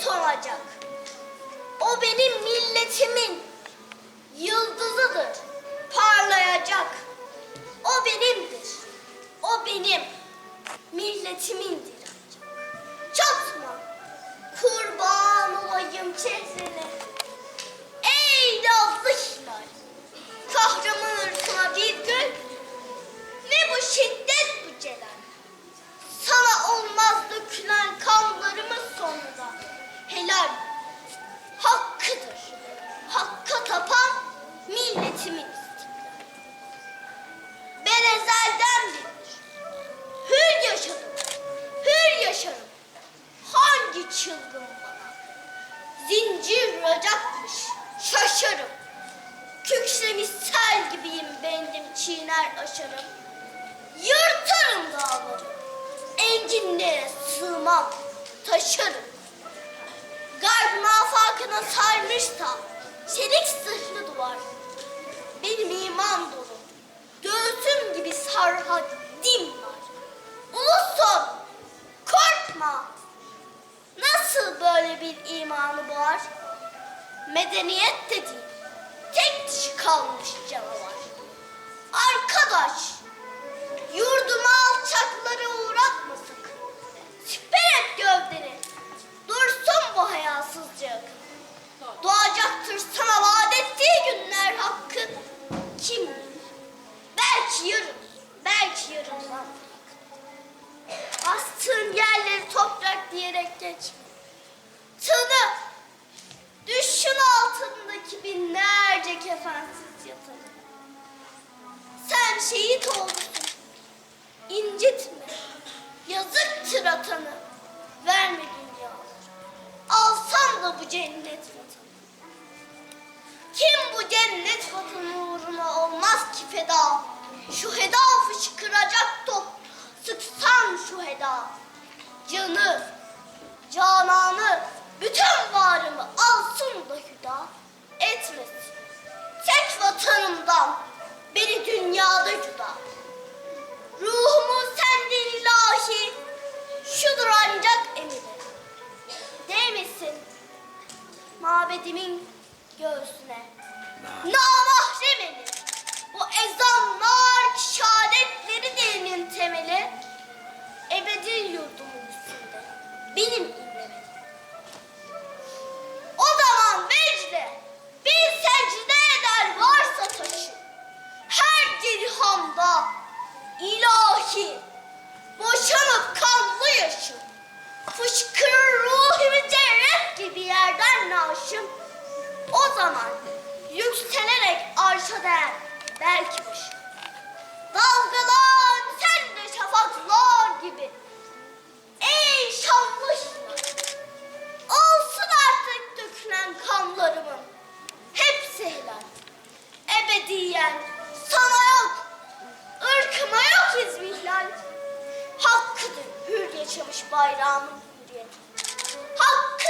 solacak. O benim milletimin yıldızıdır, parlayacak. O benimdir, o benim milletimindir. Çatma, kurban olayım çehrene. Çılgın bana zincir vuracakmış şaşarım. Kükremiş sel gibiyim bendim çiğner aşarım. Yırtarım dağları, enginlere sığmam, taşırım. Garp mafakına sarmış da çelik zırhlı duvar. Benim iman dolu, göğsüm gibi sarhadim boğar? Medeniyet dediğin tek dişi kalmış canavar. Arkadaş, yurduma alçakları uğratmasın. Siper et gövdeni, dursun bu hayasızca yakın. Doğacaktır sana vaat ettiği günler hakkın. Kim? Belki yarın, belki yarından. Bastığın yerleri toprak diyerek geçme. Kefensiz yatanı. Sen şehit olmuşsun. İncitme. Yazıktır atanı. Verme dünyaları. Alsam da bu cennet vatanı. Kim bu cennet vatanı uğruna olmaz ki feda? Şu heda fışkıracak top. Sıksan şu heda. Canı, cananı, misin? Mabedimin göğsüne. Namahremeni. Bu ezanlar şehadetleri dilinin temeli. Ebedi yurdumun üstünde. Benim imlemeli. O zaman vecde bir secde eder varsa taşı. Her dirhamda ilahi boşanıp kanlı yaşım fışkırır ruhimi cennet gibi yerden naşım. O zaman yükselerek arşa değer belkimiş. bayrağımız hürriyet. Hakkı